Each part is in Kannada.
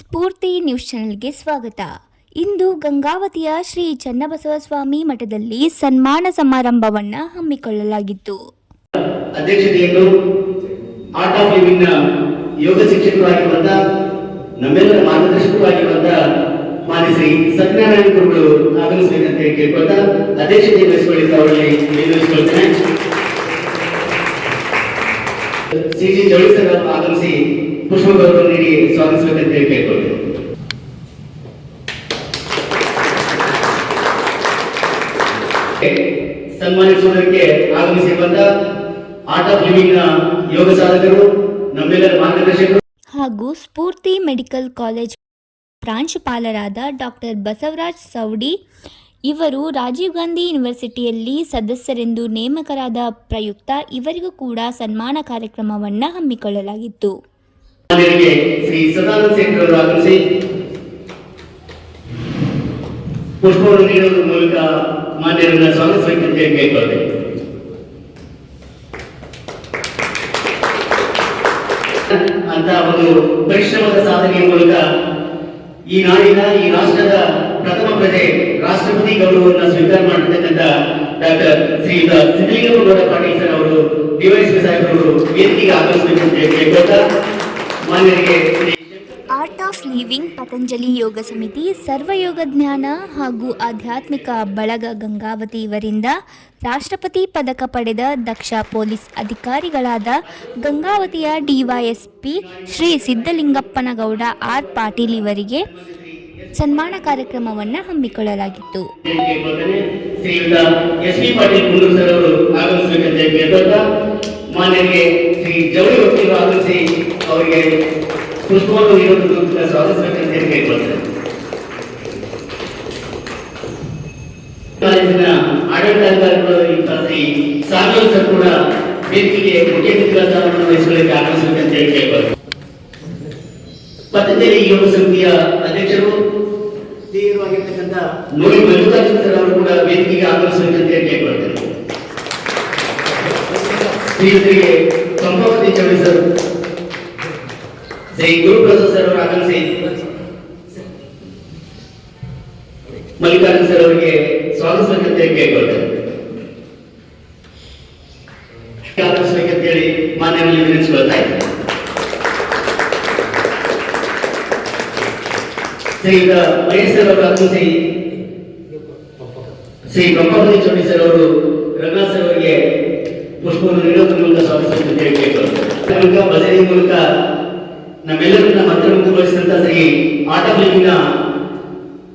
ಸ್ಫೂರ್ತಿ ನ್ಯೂಸ್ ಚಾನೆಲ್ಗೆ ಸ್ವಾಗತ. ಇಂದು ಗಂಗಾವತಿಯ ಶ್ರೀ ಚನ್ನಬಸವ ಸ್ವಾಮಿ ಮಠದಲ್ಲಿ ಸನ್ಮಾನ ಸಮಾರಂಭವನ್ನು ಹಮ್ಮಿಕೊಳ್ಳಲಾಗಿತ್ತು. ಅಧ್ಯಕ್ಷತೆಯನ್ನು ಆರ್ಟ್ ಆಫ್ ಲಿವಿಂಗ್ನ ಯೋಗ ಶಿಕ್ಷಕರಾಗಿರುವಂತ ನಮ್ಮೆಲ್ಲರ ಮಾರ್ಗದರ್ಶಕರು ಆಗಿರುವಂತ ಮಾನ್ಯ ಶ್ರೀ ಸತ್ಯನಾರಾಯಣ ಗುರುಗಳು ಆಗಮಿಸಬೇಕಂತ ಕೇಳ್ಕೊಳ್ತಾ ಅಧ್ಯಕ್ಷತೆ ವಹಿಸಿಕೊಳ್ಳಿಕ್ಕೆ ಅವರಲ್ಲಿ ವಿನಂತಿಸಿಕೊಳ್ತೇನೆ ಸಿ ಜಿ ಜವಳಿ ಸರ್ ಆಗಮಿಸಿ ಪುಷ್ಪಗೌರವ ನೀಡಿ ಸ್ವಾಗತಿಸಬೇಕಂತ ಕೇಳ್ಕೊಳ್ತೇನೆ ಸನ್ಮಾನಿಸುವುದಕ್ಕೆ ಆಗಮಿಸಿರುವಂತ ಆರ್ಟ್ ಆಫ್ ಲಿವಿಂಗ್ನ ಯೋಗ ಸಾಧಕರು, ನಮ್ಮೆಲ್ಲರ ಮಾರ್ಗದರ್ಶಕರು. ಹಾಗೂ ಸ್ಫೂರ್ತಿ ಮೆಡಿಕಲ್ ಕಾಲೇಜ್ ಪ್ರಾಂಶುಪಾಲರಾದ ಡಾಕ್ಟರ್ ಬಸವರಾಜ್ ಸೌಡಿ ಇವರು ರಾಜೀವ್ ಗಾಂಧಿ ಯೂನಿವರ್ಸಿಟಿಯಲ್ಲಿ ಸದಸ್ಯರೆಂದು ನೇಮಕರಾದ ಪ್ರಯುಕ್ತ ಇವರಿಗೂ ಕೂಡ ಸನ್ಮಾನ ಕಾರ್ಯಕ್ರಮವನ್ನು ಹಮ್ಮಿಕೊಳ್ಳಲಾಗಿತ್ತು. ಶ್ರೀ ಸದಾನಂದ ಅವರು ಆಗಮಿಸಿ ಪುಷ್ಪವನ್ನು ನೀಡುವುದರ ಮೂಲಕ ಮಾನ್ಯರನ್ನ ಸ್ವಾಗತಿಸಬೇಕಂತ ಹೇಳಿ ಅಂತ ಒಂದು ಪರಿಶ್ರಮದ ಸಾಧನೆಯ ಮೂಲಕ ಈ ನಾಡಿನ, ಈ ರಾಷ್ಟ್ರದ ಪ್ರಥಮ ಪ್ರಜೆ ರಾಷ್ಟ್ರಪತಿ ಗೌರವವನ್ನು ಸ್ವೀಕಾರ ಮಾಡಿರ್ತಕ್ಕಂಥ ಡಾಕ್ಟರ್ ಶ್ರೀಯುತ ಸಿದ್ದಲಿಂಗೇಗೌಡ ಪಾಟೀಲ್ ಸರ್ ಅವರು ಡಿವೈಎಸ್ಪಿ ಸಾಹೇಬರು ವೇದಿಕೆಗೆ ಆಗಮಿಸಬೇಕಂತ ಕೇಳ್ಕೊಳ್ತಾ art of living Patanjali Yoga Samiti Sarvayoga ಜ್ಞಾನ ಹಾಗೂ ಆಧ್ಯಾತ್ಮಿಕ ಬಳಗ ಗಂಗಾವತಿ ಇವರಿಂದ ರಾಷ್ಟ್ರಪತಿ ಪದಕ ಪಡೆದ ದಕ್ಷ ಪೊಲೀಸ್ ಅಧಿಕಾರಿಗಳಾದ ಗಂಗಾವತಿಯ D Y S P Shri Siddalingappanagouda R Patil ಇವರಿಗೆ ಸನ್ಮಾನ ಕಾರ್ಯಕ್ರಮವನ್ನು ಹಮ್ಮಿಕೊಳ್ಳಲಾಗಿತ್ತು. ಶ್ರೀ ಅವರಿಗೆ ನೀಡೋದ್ರ ಮೂಲಕ ಸ್ವಾಗತಿಸಬೇಕಂತ ಹೇಳಿ ಕೇಳ್ಕೊಳ್ತೇನೆ ಕಾಲೇಜಿನ ಆಡಳಿತಾಧಿಕಾರಿಗಳು ಇಂಥ ಕೂಡ ವೇದಿಕೆಗೆ ಮುಖ್ಯ ಸ್ಥಾನವನ್ನು ವಹಿಸಿಕೊಳ್ಳಕ್ಕೆ ಆಗಮಿಸಬೇಕಂತ ಹೇಳಿ ಕೇಳ್ಕೊಳ್ತೇನೆ ಪತಂಜಲಿ ಯೋಗ ಸಮಿತಿಯ ಅಧ್ಯಕ್ಷರು ತೀವ್ರವಾಗಿರ್ತಕ್ಕಂಥ ನೋಡಿ ಮಲ್ಲಿಕಾರ್ಜುನ ಅವರು ಕೂಡ ವೇದಿಕೆಗೆ ಆಗಮಿಸಬೇಕಂತ ಹೇಳಿ ಕೇಳ್ಕೊಳ್ತಾರೆ. ಶ್ರೀಯುತರಿಗೆ ಸಂಭಾವತಿ ಸರ್ ಶ್ರೀ ಗುರುಪ್ರಸಾದ್ ಸರ್ ಅವರು ಮಲ್ಲಿಕಾರ್ಜುನ ಸರ್ ಅವರಿಗೆ ಸ್ವಾಗತಿಸಬೇಕಂತ ಕೇಳ್ಕೊಳ್ತೇನೆ. ಆಗಮಿಸಬೇಕಂತ ಹೇಳಿ ಮಾನ್ಯರಲ್ಲಿ ವಿನಿಸಿಕೊಳ್ತಾ ಇದ್ದೇನೆ ಶ್ರೀಯುತ ಮಹೇಶ್ ಸರ್ ಅವರು ಆಗಮಿಸಿ ಶ್ರೀ ಬ್ರಹ್ಮಪತಿ ಚೌಡಿ ಸರ್ ಅವರು ರಂಗನಾಥ್ ಸರ್ ಅವರಿಗೆ ಪುಷ್ಪವನ್ನು ನೀಡೋದ್ರ ಮೂಲಕ ಸ್ವಾಗತಿಸಬೇಕಂತ ಹೇಳಿ ಕೇಳ್ಕೊಳ್ತಾರೆ ಮೂಲಕ ಭಜನೆ ಮೂಲಕ ನಮ್ಮೆಲ್ಲರನ್ನ ಮಂತ್ರಮುಗ್ಧಗೊಳಿಸಿದಂತ ಶ್ರೀ ಆಟ ಲಿವಿನ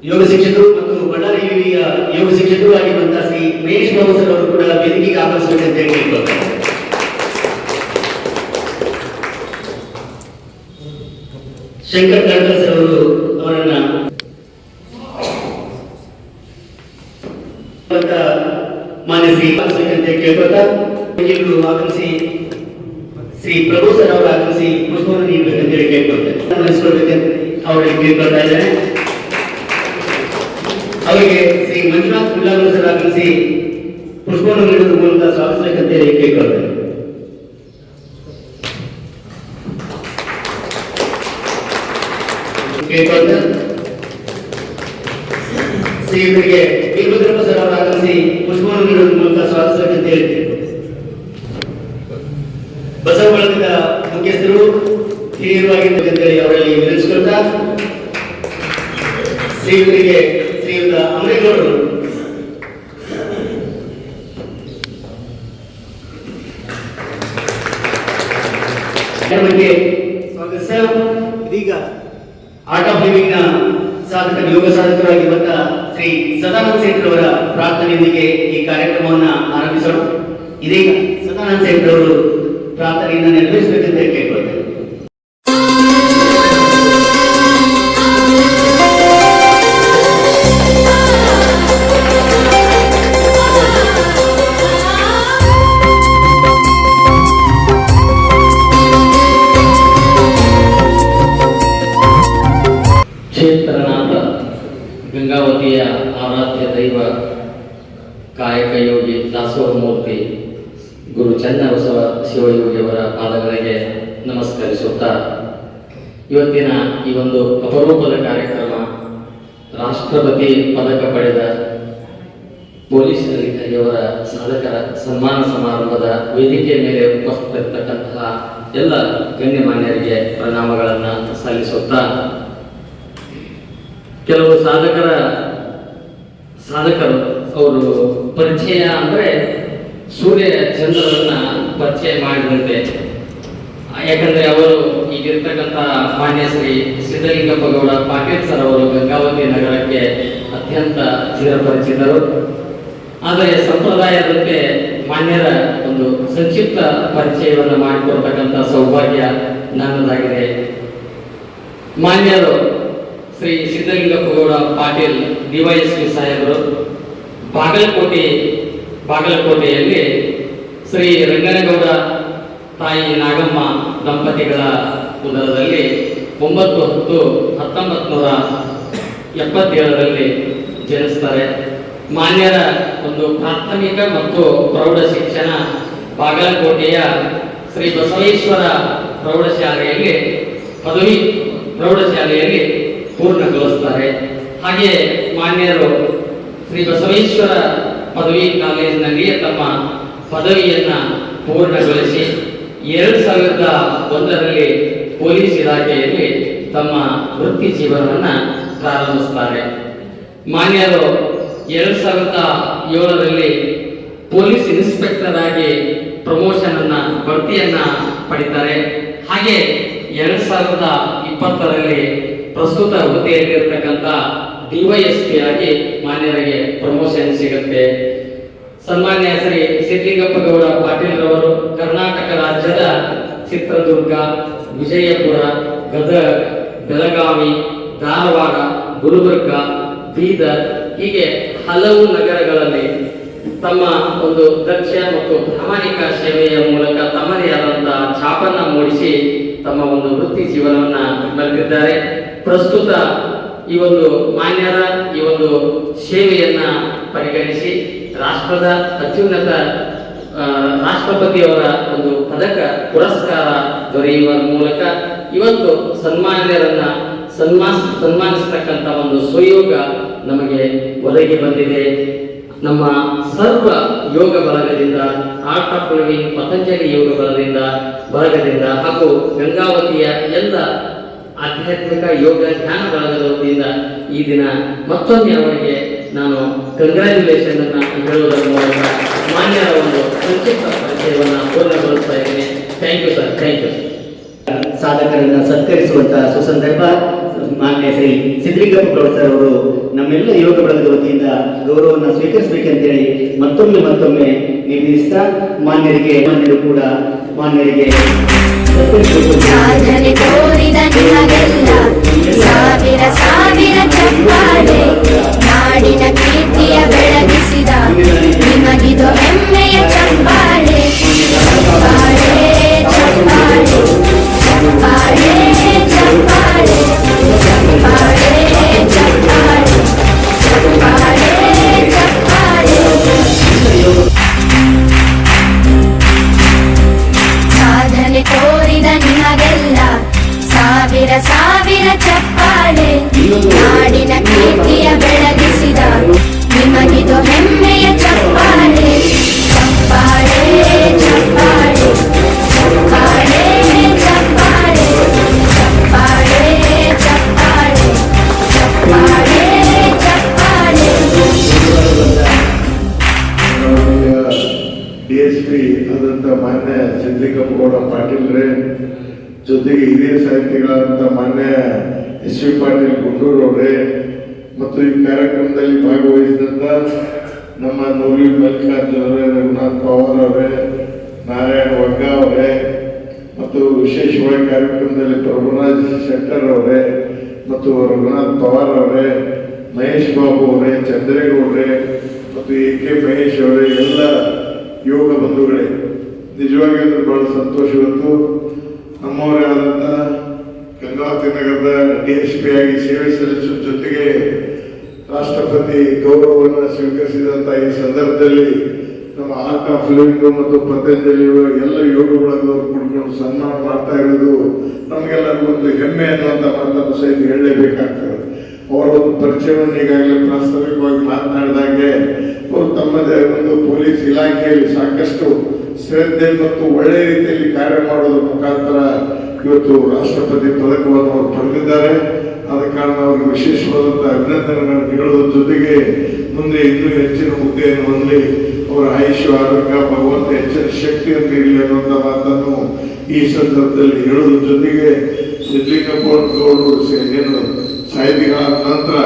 ಯೋಗ ಶಿಕ್ಷಕರು ಮತ್ತು ಬಳ್ಳಾರಿ ವಿವಿಯ ಯೋಗ ಶಿಕ್ಷಕರು ಆಗಿರುವಂತಹ ಶ್ರೀ ಮಹೇಶ್ ಬಾಬು ಸರ್ ಅವರು ಕೂಡ ವೇದಿಕೆಗೆ ಆಗಮಿಸಬೇಕಂತ ಹೇಳಿ ಕೇಳ್ಕೊಳ್ತಾರೆ ಶಂಕರ್ ಕಳ್ಕರ್ ಸರ್ ಅವರು ಅವರನ್ನ ಅಂತ ಮಾನ್ಯ ಶ್ರೀ ಆಗಮಿಸಬೇಕಂತ ಕೇಳ್ಕೊತಾ ವಕೀಲರು ಆಗಮಿಸಿ ಶ್ರೀ ಪ್ರಭು ಸರ್ ಅವರು ಆಗಮಿಸಿ ಪುಷ್ಪವನ್ನು ನೀಡಬೇಕಂತ ಹೇಳಿ ಕೇಳ್ಕೊಳ್ತಾರೆ ನಡೆಸ್ಕೊಳ್ಬೇಕಂತ ಅವರಿಗೆ ಕೇಳ್ಕೊಳ್ತಾ ಇದ್ದಾರೆ ಅವರಿಗೆ ಶ್ರೀ ಮಂಜುನಾಥ್ ಕುಲ್ಲಾಗರು ಸರ್ ಆಗಮಿಸಿ ಪುಷ್ಪವನ್ನು ನೀಡೋದ್ರ ಮೂಲಕ ಸ್ವಾಗತಿಸಬೇಕಂತ ಹೇಳಿ ಕೇಳ್ಕೊಳ್ತಾರೆ ಕೇಳ್ಕೊಳ್ತಾ ಶ್ರೀಯುತರಿಗೆ ವೀರಭದ್ರಪ್ಪ ಸರ್ ಅವರು ಆಗಮಿಸಿ ಪುಷ್ಪವನ್ನು ನೀಡೋದ್ರ ಮೂಲಕ ಸ್ವಾಗತಿಸಬೇಕಂತ ಹೇಳಿ ಬಸವ ಬಳಗದ ಮುಖ್ಯಸ್ಥರು ಹಿರಿಯರು ಆಗಿರ್ತಕ್ಕಂಥೇಳಿ ಅವರಲ್ಲಿ ವಿನಂತಿಸಿಕೊಳ್ತಾ ಶ್ರೀಯುತರಿಗೆ ಶ್ರೀಯುತ ಅಮರೇಗೌಡರು ಬಗ್ಗೆ ಸ್ವಾಗತಿಸ ಇದೀಗ ಆಫ್ ಲಿವಿಂಗ್ ಸಾಧಕ ಯೋಗ ಸಾಧಕರಾಗಿರುವಂತ ಶ್ರೀ ಸದಾನಂದ ಸೇಠ್ ಅವರ ಪ್ರಾರ್ಥನೆಯೊಂದಿಗೆ ಈ ಕಾರ್ಯಕ್ರಮವನ್ನು ಆರಂಭಿಸೋಣ. ಇದೀಗ ಸದಾನಂದ ಸೇಠ್ ಅವರು ప్రాంతరీన నిర్మిస్తుంది ರಾಷ್ಟ್ರಪತಿ ಪದಕ ಪಡೆದ ಪೊಲೀಸ್ ಅಧಿಕಾರಿಯವರ ಸಾಧಕರ ಸನ್ಮಾನ ಸಮಾರಂಭದ ವೇದಿಕೆಯ ಮೇಲೆ ಉಪಸ್ಥಿತರಿರ್ತಕ್ಕಂತಹ ಎಲ್ಲ ಗಣ್ಯಮಾನ್ಯರಿಗೆ ಪ್ರಣಾಮಗಳನ್ನು ಸಲ್ಲಿಸುತ್ತಾ ಕೆಲವು ಸಾಧಕರ ಸಾಧಕರು ಅವರು ಪರಿಚಯ ಅಂದರೆ ಸೂರ್ಯ ಚಂದ್ರರನ್ನ ಪರಿಚಯ ಮಾಡಿದಂತೆ ಯಾಕಂದ್ರೆ ಅವರು ಈಗಿರ್ತಕ್ಕಂಥ ಮಾನ್ಯ ಶ್ರೀ ಸಿದ್ದಲಿಂಗಪ್ಪ ಗೌಡ ಪಾಟೀಲ್ ಸರ್ ಅವರು ಗಂಗಾವತಿ ನಗರಕ್ಕೆ ಅತ್ಯಂತ ಚಿರಪರಿಚಿತರು. ಆದರೆ ಸಂಪ್ರದಾಯದಂತೆ ಮಾನ್ಯರ ಒಂದು ಸಂಕ್ಷಿಪ್ತ ಪರಿಚಯವನ್ನು ಮಾಡಿಕೊಡ್ತಕ್ಕಂಥ ಸೌಭಾಗ್ಯ ನನ್ನದಾಗಿದೆ. ಮಾನ್ಯರು ಶ್ರೀ ಸಿದ್ದಲಿಂಗಪ್ಪ ಗೌಡ ಪಾಟೀಲ್ ಡಿವೈಎಸ್ಪಿ ಸಾಹೇಬರು, ಬಾಗಲಕೋಟೆ, ಬಾಗಲಕೋಟೆಯಲ್ಲಿ ಶ್ರೀ ರಂಗನಗೌಡ ತಾಯಿ ನಾಗಮ್ಮ ದಂಪತಿಗಳ ಉದರದಲ್ಲಿ ಒಂಬತ್ತು ಹತ್ತು ಹತ್ತೊಂಬತ್ತು ನೂರ ಎಪ್ಪತ್ತೇಳರಲ್ಲಿ ಜನಿಸ್ತಾರೆ. ಮಾನ್ಯರ ಒಂದು ಪ್ರಾಥಮಿಕ ಮತ್ತು ಪ್ರೌಢ ಶಿಕ್ಷಣ ಬಾಗಲಕೋಟೆಯ ಶ್ರೀ ಬಸವೇಶ್ವರ ಪ್ರೌಢಶಾಲೆಯಲ್ಲಿ ಪದವಿ ಪ್ರೌಢಶಾಲೆಯಲ್ಲಿ ಪೂರ್ಣಗೊಳಿಸ್ತಾರೆ. ಹಾಗೆ ಮಾನ್ಯರು ಶ್ರೀ ಬಸವೇಶ್ವರ ಪದವಿ ಕಾಲೇಜಿನಲ್ಲಿಯೇ ತಮ್ಮ ಪದವಿಯನ್ನು ಪೂರ್ಣಗೊಳಿಸಿ ಎರಡು ಸಾವಿರದ ಒಂದರಲ್ಲಿ ಪೊಲೀಸ್ ಇಲಾಖೆಯಲ್ಲಿ ತಮ್ಮ ವೃತ್ತಿ ಜೀವನವನ್ನು ಪ್ರಾರಂಭಿಸ್ತಾರೆ. ಮಾನ್ಯರು ಎರಡು ಸಾವಿರದ ಏಳರಲ್ಲಿ ಪೊಲೀಸ್ ಇನ್ಸ್ಪೆಕ್ಟರ್ ಆಗಿ ಪ್ರಮೋಷನ್ ಅನ್ನ ಬಡ್ತಿಯನ್ನ ಪಡಿತಾರೆ. ಹಾಗೆ ಎರಡ್ ಸಾವಿರದ ಇಪ್ಪತ್ತರಲ್ಲಿ ಪ್ರಸ್ತುತ ಹುದ್ದೆಯಲ್ಲಿರ್ತಕ್ಕಂಥ ಡಿವೈಎಸ್ಪಿ ಆಗಿ ಮಾನ್ಯರಿಗೆ ಪ್ರಮೋಷನ್ ಸಿಗುತ್ತೆ. ಸನ್ಮಾನ್ಯ ಶ್ರೀ ಸಿದ್ಲಿಂಗಪ್ಪ ಗೌಡ ಪಾಟೀಲ್ ರವರು ಕರ್ನಾಟಕ ರಾಜ್ಯದ ಚಿತ್ರದುರ್ಗ, ವಿಜಯಪುರ, ಗದಗ, ಬೆಳಗಾವಿ, ಧಾರವಾಡ ಗುಲ್ಬರ್ಗ ಬೀದರ್ ಹೀಗೆ ಹಲವು ನಗರಗಳಲ್ಲಿ ತಮ್ಮ ಒಂದು ದಕ್ಷ ಮತ್ತು ಪ್ರಾಮಾಣಿಕ ಸೇವೆಯ ಮೂಲಕ ತಮ್ಮದೇ ಆದಂತಹ ಛಾಪನ್ನ ಮೂಡಿಸಿ ತಮ್ಮ ಒಂದು ವೃತ್ತಿ ಜೀವನವನ್ನ ಬೆಳೆದಿದ್ದಾರೆ ಪ್ರಸ್ತುತ ಈ ಒಂದು ಮಾನ್ಯರ ಈ ಒಂದು ಸೇವೆಯನ್ನ ಪರಿಗಣಿಸಿ ರಾಷ್ಟ್ರದ ಅತ್ಯುನ್ನತ ರಾಷ್ಟ್ರಪತಿಯವರ ಒಂದು ಪದಕ, ಪುರಸ್ಕಾರ ದೊರೆಯುವ ಮೂಲಕ ಇವತ್ತು ಸನ್ಮಾನ್ಯರನ್ನ ಸನ್ಮಾನ ಸನ್ಮಾನಿಸ್ತಕ್ಕಂಥ ಒಂದು ಸುಯೋಗ ನಮಗೆ ಒದಗಿ ಬಂದಿದೆ. ನಮ್ಮ ಸರ್ವ ಯೋಗ ಬಲಗದಿಂದ art of living Patanjali Yoga ಬಲದಿಂದ ಬಳಗದಿಂದ ಹಾಗೂ ಗಂಗಾವತಿಯ ಎಲ್ಲ ಆಧ್ಯಾತ್ಮಿಕ ಯೋಗ ಧ್ಯಾನ ಬಳಗದ ಈ ದಿನ ಮತ್ತೊಮ್ಮೆ ಅವರಿಗೆ ನಾನು ಕಂಗ್ರ್ಯಾಚುಲೇಷನ್ ಅನ್ನ ಹೇಳುವುದರ ಮೂಲಕ ಮಾನ್ಯರ ಒಂದು ಸಂಕ್ಷಿಪ್ತ ಪರಿಚಯವನ್ನು ಪೂರ್ಣಗೊಳಿಸ್ತಾ ಇದ್ದೇನೆ. Thank you sir thank you ಸಾಧಕರನ್ನ ಸತ್ಕರಿಸುವಂತಹ ಸುಸಂದರ್ಭ ಮಾನ್ಯ ಶ್ರೀ ಸಿದ್ಧಲಿಂಗಪ್ಪ ಸರ್ ಅವರು ನಮ್ಮೆಲ್ಲ ಯೋಗ ಬಳಗದ ವತಿಯಿಂದ ಗೌರವವನ್ನು ಸ್ವೀಕರಿಸಬೇಕಂತೇಳಿ ಮತ್ತೊಮ್ಮೆ ಮತ್ತೊಮ್ಮೆ ನಿರ್ಣಯಿಸ್ತಾ ಮಾನ್ಯರಿಗೆ, ಮಾನ್ಯರು ಕೂಡ ಮಾನ್ಯರಿಗೆ ಸಾಧನೆ ತೋರಿದ ನಿಮಗೆಲ್ಲ ಸಾವಿರ ಸಾವಿರ ಚಪ್ಪಾಳೆ ನಾಡಿನ ಕೀರ್ತಿಯ ಬೆಳಗಿಸಿದ ನಿಮಗಿದು ಹೆಮ್ಮೆಯ ಚಪ್ಪಾಳೆ ಎಸ್ ವಿ ಪಾಟೀಲ್ ಗುಂಡೂರು ಅವರೇ, ಮತ್ತು ಈ ಕಾರ್ಯಕ್ರಮದಲ್ಲಿ ಭಾಗವಹಿಸಿದಂಥ ನಮ್ಮ ನೂರಿ ಮಲ್ಲಿಕಾರ್ಜುನ ಅವರೇ, ರಘುನಾಥ್ ಪವಾರ್ ಅವರೇ, ನಾರಾಯಣ ವಗ್ಗ ಅವರೇ, ಮತ್ತು ವಿಶೇಷವಾಗಿ ಕಾರ್ಯಕ್ರಮದಲ್ಲಿ ಪ್ರಭುರಾಜ್ ಶೆಟ್ಟರ್ ಅವರೇ, ಮತ್ತು ರಘುನಾಥ್ ಪವಾರ್ ಅವರೇ, ಮಹೇಶ್ ಬಾಬು ಅವರೇ, ಚಂದ್ರೇಗೌಡ್ರೆ, ಮತ್ತು ಎ ಕೆ ಮಹೇಶ್ ಅವರೇ, ಎಲ್ಲ ಯೋಗ ಬಂಧುಗಳೇ. ನಿಜವಾಗಿ ಬಹಳ ಸಂತೋಷ ಇವತ್ತು. ನಮ್ಮವರೇ ಆದಂಥ ಗಂಗಾವತಿ ನಗರದ ಡಿ ಎಸ್ ಪಿ ಆಗಿ ಸೇವೆ ಸಲ್ಲಿಸುವ ಜೊತೆಗೆ ರಾಷ್ಟ್ರಪತಿ ಗೌರವವನ್ನು ಸ್ವೀಕರಿಸಿದಂತಹ ಈ ಸಂದರ್ಭದಲ್ಲಿ ನಮ್ಮ ಆರ್ಟ್ ಆಫ್ ಮತ್ತು ಪತಂಜಲಿ ಎಲ್ಲ ಯೋಗಗಳನ್ನು ಕುಡ್ಕೊಂಡು ಸನ್ಮಾನ ಮಾಡ್ತಾ ಇರೋದು ನಮಗೆಲ್ಲರಿಗೂ ಒಂದು ಹೆಮ್ಮೆ ಅನ್ನುವಂಥ ಮಾತನ್ನು ಸಹಿತ ಹೇಳಲೇಬೇಕಾಗ್ತದೆ. ಅವರ ಒಂದು ಪರಿಚಯವನ್ನು ಈಗಾಗಲೇ ಪ್ರಾಸ್ತಾವಿಕವಾಗಿ ಮಾತನಾಡಿದಾಗೆ, ಅವರು ತಮ್ಮದೇ ಒಂದು ಪೊಲೀಸ್ ಇಲಾಖೆಯಲ್ಲಿ ಸಾಕಷ್ಟು ಶ್ರದ್ಧೆ ಮತ್ತು ಒಳ್ಳೆಯ ರೀತಿಯಲ್ಲಿ ಕಾರ್ಯ ಮಾಡೋದ್ರ ಮುಖಾಂತರ ಇವತ್ತು ರಾಷ್ಟ್ರಪತಿ ಪದಕವನ್ನು ಅವರು ಪಡೆದಿದ್ದಾರೆ. ಆದ ಕಾರಣ ಅವರಿಗೆ ವಿಶೇಷವಾದಂತಹ ಅಭಿನಂದನೆಗಳನ್ನು ನೀಡುವುದರ ಜೊತೆಗೆ ಮುಂದೆ ಇನ್ನೂ ಹೆಚ್ಚಿನ ಹುದ್ದೆಯನ್ನು ಹೊಂದಲಿ. ಅವರ ಆಯುಷ್ಯ, ಆರೋಗ್ಯ, ಭಗವಂತ ಹೆಚ್ಚಿನ ಶಕ್ತಿಯನ್ನು ನೀಡಲಿ ಅನ್ನುವಂಥ ಮಾತನ್ನು ಈ ಸಂದರ್ಭದಲ್ಲಿ ಹೇಳುವುದರ ಜೊತೆಗೆ ಸಿದ್ಲಿಂಗಪ್ಪ ಗೌಡರು ಸೇ- ಏನು ಸಾಹಿತಿಗಳಾದ ನಂತರ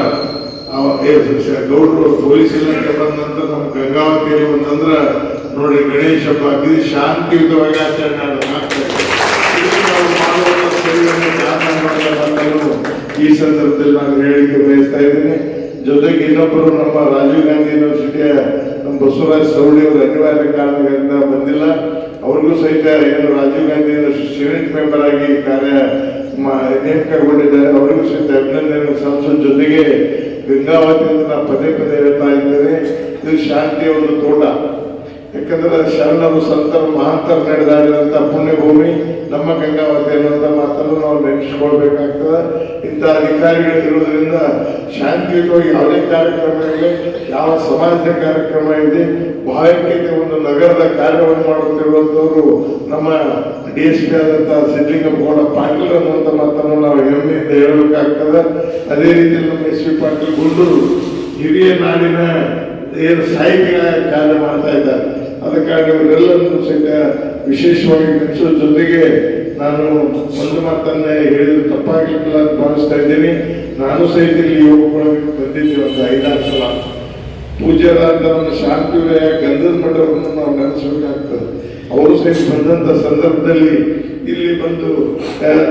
ಗೌಡರು ಪೊಲೀಸ್ ಇಲಾಖೆ ಬಂದ ನಂತರ ನಮ್ಮ ಗಂಗಾವತಿಯಲ್ಲಿ ಅಂತಂದ್ರೆ ನೋಡಿ ಗಣೇಶಪ್ಪ ಅಗದಿ ಶಾಂತಿಯುತವಾಗಿ ಆಚರಣೆ ಆಗ್ತದೆ ಈ ಸಂದರ್ಭದಲ್ಲಿ ನಾನು ಹೇಳಲಿಕ್ಕೆ ಬಯಸ್ತಾ ಇದ್ದೇನೆ. ಜೊತೆಗೆ ಇನ್ನೊಬ್ಬರು ನಮ್ಮ ರಾಜೀವ್ ಗಾಂಧಿ ಯೂನಿವರ್ಸಿಟಿಯ ನಮ್ಮ ಬಸವರಾಜ್ ಸವಳಿ ಅವರು ಅನಿವಾರ್ಯ ಕಾರಣಗಳಿಂದ ಬಂದಿಲ್ಲ. ಅವ್ರಿಗೂ ಸಹಿತ ಏನು Rajiv Gandhi university senate member ಆಗಿ ಕಾರ್ಯ ನೇಮಕಗೊಂಡಿದ್ದಾರೆ. ಅವರಿಗೂ ಸಹಿತ ಅಭಿನಂದನೆ ಸಂಸದ ಜೊತೆಗೆ ಗಂಗಾವತಿಯಿಂದ ನಾನು ಪದೇ ಪದೇ ಹೇಳ್ತಾ ಇದ್ದೇನೆ. ಇದು ಶಾಂತಿಯ ಒಂದು ತೋಟ. ಯಾಕಂದ್ರೆ ಶರಣರು ಸಂತರು ಮಹಾಂತರು ನಡೆದಾಡಿದಂಥ ಪುಣ್ಯಭೂಮಿ ನಮ್ಮ ಗಂಗಾವತಿ ಅನ್ನುವಂಥ ಮಾತನ್ನು ನಾವು ನೆನೆಸ್ಕೊಳ್ಬೇಕಾಗ್ತದೆ ಇಂಥ ಅಧಿಕಾರಿಗಳು ಶಾಂತಿಯುತವಾಗಿ ಯಾವುದೇ ಕಾರ್ಯಕ್ರಮ ಯಾವ ಸಮಾಜ ಕಾರ್ಯಕ್ರಮ ಇದೆ ಭಾವೈಕ್ಯತೆ ಒಂದು ನಗರದ ಕಾರ್ಯವನ್ನು ಮಾಡುತ್ತಿರುವಂಥವರು ನಮ್ಮ ಡಿ ಎಸ್ ಪಿ ಆದಂಥ ಸಿದ್ಲಿಂಗಪ್ಪಗೌಡ ಪಾಟೀಲ್ ಅನ್ನುವಂಥ ಮಾತನ್ನು ನಾವು ಹೆಮ್ಮೆಯಿಂದ ಹೇಳಬೇಕಾಗ್ತದೆ. ಅದೇ ರೀತಿ ನಮ್ಮ ಎಸ್ ಪಿ ಪಾಟೀಲ್ ಗುಂಡೂರು ಹಿರಿಯ ನಾಡಿನ ಏನು ಸಾಹಿತ್ಯ ಕಾರ್ಯ ಮಾಡ್ತಾ ಇದ್ದಾರೆ. ಅದಕ್ಕಾಗಿ ಇವರೆಲ್ಲರನ್ನು ಸಹ ವಿಶೇಷವಾಗಿ ಮೆಚ್ಚುವ ಜೊತೆಗೆ ನಾನು ಒಂದು ಮಾತನ್ನ ಹೇಳಿದ್ರೆ ತಪ್ಪಾಗಲಿಕ್ಕಿಲ್ಲ ಅಂತ ಭಾವಿಸ್ತಾ ಇದ್ದೀನಿ. ನಾನು ಸಹಿತ ಇಲ್ಲಿ ಯೋಗಗಳಿಗೆ ಬಂದಿದ್ದೀವಿ ಒಂದು ಐದಾರು ಸಲ. ಪೂಜ್ಯರಾದ ಶಾಂತಿಯ ಗಂಧದ ಮಠವನ್ನು ನಾವು ನೆನೆಸಬೇಕಾಗ್ತದೆ. ಅವರು ಸಹಿತ ಬಂದಂಥ ಸಂದರ್ಭದಲ್ಲಿ ಇಲ್ಲಿ ಬಂದು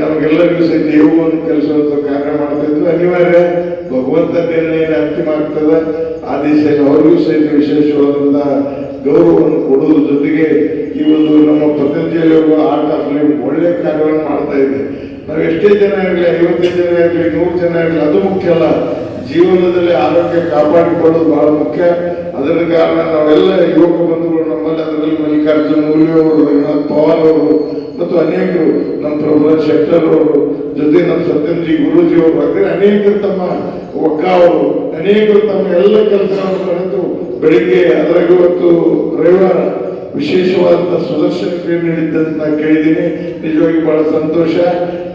ನಮಗೆಲ್ಲರಿಗೂ ಸಹಿತ ಯೋಗವನ್ನು ಕಲಿಸುವಂತ ಕಾರ್ಯ ಮಾಡ್ತಾ ಇದ್ರು ಅನಿವಾರ್ಯ ಭಗವಂತ ನಿರ್ಣಯ ಅಂತಿಮ ಆಗ್ತದೆ ಆ ದಿಶೆಯಲ್ಲಿ ಅವರಿಗೂ ಸಹಿತ ವಿಶೇಷವಾದಂತಹ ಗೌರವವನ್ನು ಕೊಡುವುದ್ರ ಜೊತೆಗೆ ಈ ಒಂದು ನಮ್ಮ ಪತಂಜಲಿ ಆರ್ಟ್ ಆಫ್ ಲಿವಿಂಗ್ ಒಳ್ಳೆಯ ಕಾರ್ಯವನ್ನು ಮಾಡ್ತಾ ಇದೆ. ನಾವು ಎಷ್ಟೇ ಜನ ಇರಲಿ ಐವತ್ತೈದು ಜನ ಇರಲಿ ನೂರು ಜನ ಇರಲಿ ಅದು ಮುಖ್ಯ ಅಲ್ಲ. ಜೀವನದಲ್ಲಿ ಆರೋಗ್ಯ ಕಾಪಾಡಿಕೊಳ್ಳೋದು ಬಹಳ ಮುಖ್ಯ. ಅದರ ಕಾರಣ ನಾವೆಲ್ಲ ಯುವಕ ಬಂಧುಗಳು ನಮ್ಮಲ್ಲಿ, ಅದರಲ್ಲಿ ಮಲ್ಲಿಕಾರ್ಜುನ ಮೂಲಿಯವರು ಪವಾರ್ ಅವರು ಮತ್ತು ಅನೇಕರು ನಮ್ಮ ಪ್ರಭು ಶೆಟ್ಟರ್ ಜೊತೆ ನಮ್ಮ ಸತ್ಯಂಜಿ ಗುರುಜಿ ಅವರು ಅಂದ್ರೆ ಅನೇಕರು ತಮ್ಮ ಒಕ್ಕ ಅವರು ಅನೇಕರು ತಮ್ಮ ಎಲ್ಲ ಕೆಲಸಗಳನ್ನು ಕಳೆದು ಬೆಳಿಗ್ಗೆ ಅದರಾಗ ಇವತ್ತು ರವಿವಾರ ವಿಶೇಷವಾದ ಸುದರ್ಶನ ಕ್ರಿಯೆ ನೀಡಿದ್ದಂತ ನಾನು ಕೇಳಿದ್ದೀನಿ. ನಿಜವಾಗಿ ಬಹಳ ಸಂತೋಷ.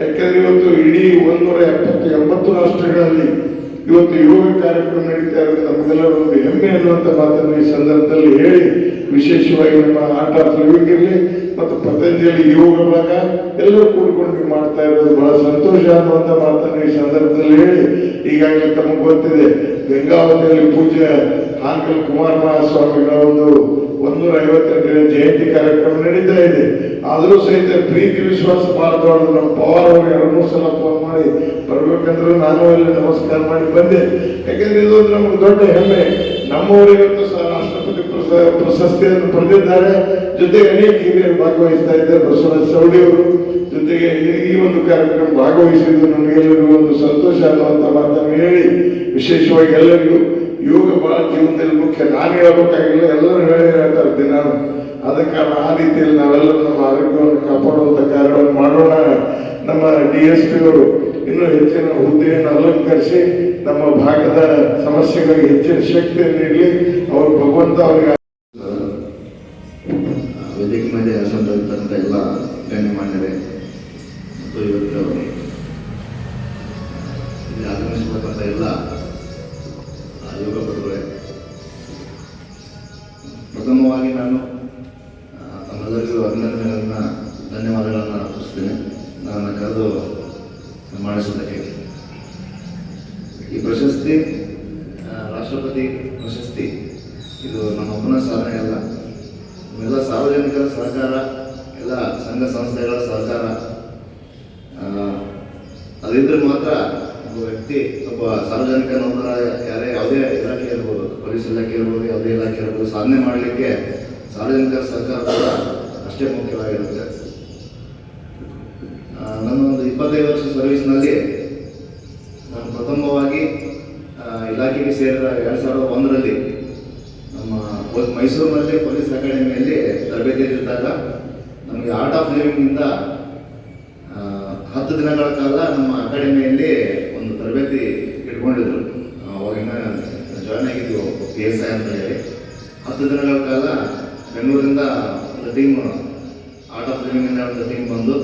ಯಾಕಂದ್ರೆ ಇವತ್ತು ಇಡೀ ಒಂದೂರ ಎಪ್ಪತ್ತು ಎಂಬತ್ತು ರಾಷ್ಟ್ರಗಳಲ್ಲಿ ಇವತ್ತು ಯೋಗ ಕಾರ್ಯಕ್ರಮ ನಡೀತಾ ಇರೋದು ನಮಗೆಲ್ಲರೂ ಒಂದು ಹೆಮ್ಮೆ ಅನ್ನುವಂಥ ಮಾತನ್ನು ಈ ಸಂದರ್ಭದಲ್ಲಿ ಹೇಳಿ ವಿಶೇಷವಾಗಿ ನಮ್ಮ ಆಟ ಇರಲಿ ಮತ್ತು ಪತಂಜಲಿ ಯೋಗ ಭಾಗ ಎಲ್ಲರೂ ಕೂಡ್ಕೊಂಡು ಮಾಡ್ತಾ ಇರೋದು ಬಹಳ ಸಂತೋಷ ಅನ್ನುವಂಥ ಮಾಡ್ತಾನೆ ಈ ಸಂದರ್ಭದಲ್ಲಿ ಹೇಳಿ. ಈಗಾಗಲೇ ತಮಗೆ ಗೊತ್ತಿದೆ, ಗಂಗಾವತಿಯಲ್ಲಿ ಪೂಜೆ ಹಾಂಕಲ್ ಕುಮಾರ ಮಹಾಸ್ವಾಮಿಗಳ ಒಂದು ಒಂದೂರ ಐವತ್ತೆಂಟನೇ ಜಯಂತಿ ಕಾರ್ಯಕ್ರಮ ನಡೀತಾ ಇದೆ. ಆದರೂ ಸಹಿತ ಪ್ರೀತಿ, ವಿಶ್ವಾಸ ಮಾಡಬಾರ್ದು. ನಮ್ಮ ಪವಾರ್ ಅವರು ಎರಡು ಸಲ ಫೋನ್ ಮಾಡಿ, ಬರ್ಬೇಕಂದ್ರೆ ನಾನು ಅಲ್ಲಿ ನಮಸ್ಕಾರ ಮಾಡಿ ಬಂದೆ. ಯಾಕೆಂದ್ರೆ ಇದೊಂದು ನಮ್ಗೆ ದೊಡ್ಡ ಹೆಮ್ಮೆ. ನಮ್ಮವರಿಗಂತೂ ಸಹ ಪ್ರಶಸ್ತಿಯನ್ನು ಪಡೆದಿದ್ದಾರೆ. ಜೊತೆಗೆ ಅನೇಕ ಹಿರಿಯರು ಭಾಗವಹಿಸ್ತಾ ಇದ್ದಾರೆ. ಬಸವರಾಜ ಸವಡಿ ಅವರು ಜೊತೆಗೆ ಈ- ಒಂದು ಕಾರ್ಯಕ್ರಮ ಭಾಗವಹಿಸಿದ್ದು ನನಗೆಲ್ಲರಿಗೂ ಒಂದು ಸಂತೋಷ ಅನ್ನುವಂಥ ಮಾತನ್ನು ಹೇಳಿ, ವಿಶೇಷವಾಗಿ ಎಲ್ಲರಿಗೂ ಯೋಗ ಬಹಳ ಜೀವನದಲ್ಲಿ ಮುಖ್ಯ. ನಾನು ಹೇಳಬೇಕಾಗಿಲ್ಲ, ಎಲ್ಲರೂ ಹೇಳಿ ಹೇಳ್ತಾರೆ ದಿನ ಆದ ಕಾರಣ ಆ ರೀತಿಯಲ್ಲಿ ನಾವೆಲ್ಲರೂ ನಮ್ಮ ಆರೋಗ್ಯವನ್ನು ಕಾಪಾಡುವಂಥ ಕಾರ್ಯಗಳನ್ನು ಮಾಡೋಣ. ನಮ್ಮ ಡಿ ಎಸ್ ಪಿ ಅವರು ಇನ್ನೂ ಹೆಚ್ಚಿನ ಹುದ್ದೆಯನ್ನು ಅಲಂಕರಿಸಿ ನಮ್ಮ ಭಾಗದ ಸಮಸ್ಯೆಗಳಿಗೆ ಹೆಚ್ಚಿನ ಶಕ್ತಿಯನ್ನು ನೀಡಲಿ. ಅವರು ಭಗವಂತ ಅವರಿಗೆ ಮೇಲೆ ಸಂಬಂಧಿಸಿದಂಥ ಎಲ್ಲ ಗಣ್ಯಮಾನ್ಯರೇ ಮತ್ತು ಇವತ್ತು ಇಲ್ಲಿ ಆಗಮಿಸತಕ್ಕಂಥ ಎಲ್ಲ ಯೋಗ ಪಟುಗಳೇ ಪ್ರಥಮವಾಗಿ ನಾನು ತಮ್ಮೆಲ್ಲರಿಗೂ ಅಭಿನಂದನೆಗಳನ್ನು, ಧನ್ಯವಾದಗಳನ್ನು ಅರ್ಪಿಸ್ತೇನೆ ನನ್ನ ಕರೆದು ಮಾಡಿಸುವುದಕ್ಕೆ. ಈ ಪ್ರಶಸ್ತಿ ರಾಷ್ಟ್ರಪತಿ ಪ್ರಶಸ್ತಿ, ಇದು ನಮ್ಮ ಪುನಃ ಸಾಧನೆ ಅಲ್ಲ ಎಲ್ಲ ಸಾರ್ವಜನಿಕರ ಸಹಕಾರ, ಎಲ್ಲ ಸಂಘ ಸಂಸ್ಥೆಗಳ ಸಹಕಾರ. ಅದಿದ್ರೆ ಮಾತ್ರ ಒಬ್ಬ ವ್ಯಕ್ತಿ, ಒಬ್ಬ ಸಾರ್ವಜನಿಕ ನೌಕರ ಯಾರೇ ಯಾವುದೇ ಇಲಾಖೆ ಇರ್ಬೋದು, ಪೊಲೀಸ್ ಇಲಾಖೆ ಇರ್ಬೋದು, ಯಾವುದೇ ಇಲಾಖೆ ಇರ್ಬೋದು, ಸಾಧನೆ ಮಾಡಲಿಕ್ಕೆ ಸಾರ್ವಜನಿಕರ ಸಹಕಾರ ಕೂಡ ಅಷ್ಟೇ ಮುಖ್ಯವಾಗಿರುತ್ತೆ. ನನ್ನ ಒಂದು ಇಪ್ಪತ್ತೈದು ವರ್ಷ ಸರ್ವಿಸ್ನಲ್ಲಿ ನಾನು ಪ್ರಥಮವಾಗಿ ಇಲಾಖೆಗೆ ಸೇರಿದ ಎರಡು ಸಾವಿರದ ಒಂದರಲ್ಲಿ ನಮ್ಮ ಮೈಸೂರಿನಲ್ಲಿ ಪೊಲೀಸ್ ಅಕಾಡೆಮಿಯಲ್ಲಿ ತರಬೇತಿಯಲ್ಲಿದ್ದಾಗ ನಮಗೆ ಆರ್ಟ್ ಆಫ್ ಲಿವಿಂಗಿಂದ ಹತ್ತು ದಿನಗಳ ಕಾಲ ನಮ್ಮ ಅಕಾಡೆಮಿಯಲ್ಲಿ ಒಂದು ತರಬೇತಿ ಇಟ್ಕೊಂಡಿದ್ರು. ಅವಾಗಿನ ಜಾಯ್ನ್ ಆಗಿದ್ವು ಪಿ ಎಸ್ ಐ ಅಂತ ಹೇಳಿ. ಹತ್ತು ದಿನಗಳ ಕಾಲ ಬೆಂಗಳೂರಿಂದ ಒಂದು ಟೀಮ್ ಆರ್ಟ್ ಆಫ್ ಲಿವಿಂಗಿಂದ ಒಂದು ಟೀಮ್ ಬಂದು,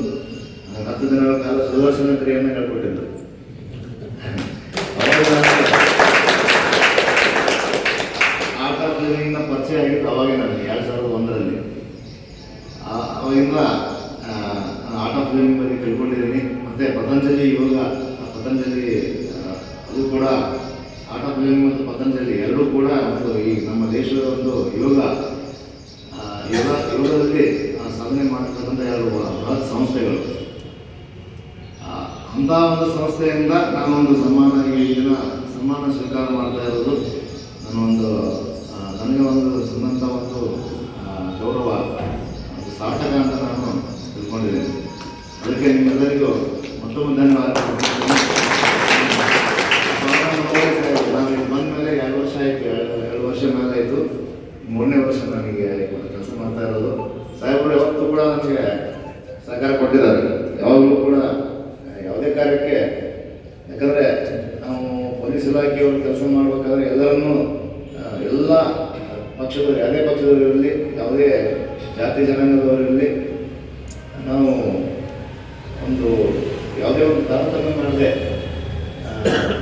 ಹತ್ತು ದಿನಗಳ ಕಾಲ ಸುದರ್ಶನ ಕ್ರಿಯೆಯನ್ನು ಹೇಳ್ಕೊಟ್ಟಿದ್ರು ಅವಾಗ ನನಗೆ ಆರ್ಟ್ ಆಫ್ ಲಿವಿಂಗ್ನ ಪರಿಚಯ ಆಗಿದ್ದು ಅವಾಗೇ ನನಗೆ ಎರಡು ಸಾವಿರದ ಒಂದರಲ್ಲಿ ಆ- ಅವಾಗಿಂದ ಆರ್ಟ್ ಆಫ್ ಲಿವಿಂಗ್ ಬಗ್ಗೆ ತಿಳ್ಕೊಂಡಿದ್ದೀನಿ ಮತ್ತು ಪತಂಜಲಿ ಯೋಗ ಆ ಪತಂಜಲಿ ಆ, ಅದು ಕೂಡ ಆರ್ಟ್ ಆಫ್ ಲಿವಿಂಗ್ ಮತ್ತು ಪತಂಜಲಿ ಎರಡೂ ಕೂಡ ಒಂದು ಈ ನಮ್ಮ ದೇಶದ ಒಂದು ಯೋಗ ಆ, ಯೋಗ ಯೋಗದಲ್ಲಿ ಆ, ಸಾಧನೆ ಮಾಡ್ತಕ್ಕಂಥ ಎರಡು ಬೃಹತ್ ಸಂಸ್ಥೆಗಳು ಆ, ಅಂಥ ಒಂದು ಸಂಸ್ಥೆಯಿಂದ ನಾನೊಂದು ಸನ್ಮಾನ ಈ ದಿನ ಸನ್ಮಾನ ಸ್ವೀಕಾರ ಮಾಡ್ತಾ ಇರೋದು ನಾನೊಂದು ಆ, ನನಗೆ ಒಂದು ಸಂದಂಥ ಒಂದು ಆ, ಗೌರವ ಒಂದು ಸಾರ್ಥಕ ಅಂತ ನಾನು ತಿಳ್ಕೊಂಡಿದ್ದೀನಿ ಅದಕ್ಕೆ ನಿಮ್ಮೆಲ್ಲರಿಗೂ ಮತ್ತೊಮ್ಮೆ ಧನ್ಯವಾದ ನಾನು ಇಲ್ಲಿ ಬಂದ ಮೇಲೆ ಎರಡು ವರ್ಷ ಆಯಿತು ಎರಡು ಎರಡು ವರ್ಷ ಮೇಲೆ ಆಯಿತು ಮೂರನೇ ವರ್ಷ ನನಗೆ ಕೆಲಸ ಮಾಡ್ತಾ ಇರೋದು ಸಾಹೇಬರು ಯಾವತ್ತೂ ಕೂಡ ನನಗೆ ಸಹಕಾರ ಕೊಟ್ಟಿದ್ದಾರೆ ಯಾವಾಗಲೂ ಕೂಡ ಯಾವುದೇ ಕಾರ್ಯಕ್ಕೆ ಯಾಕಂದರೆ ನಾವು ಪೊಲೀಸ್ ಇಲಾಖೆಯವರು ಕೆಲಸ ಮಾಡಬೇಕಾದ್ರೆ ಎಲ್ಲರನ್ನೂ ಆ, ಎಲ್ಲ ಪಕ್ಷದವರು ಯಾವುದೇ ಪಕ್ಷದವರು ಇರಲಿ ಯಾವುದೇ ಜಾತಿ ಜನಾಂಗದವರಿರಲಿ ನಾವು ಒಂದು ಯಾವುದೇ ಒಂದು ತಾರತಮ್ಯ ಮಾಡದೆ ಆ,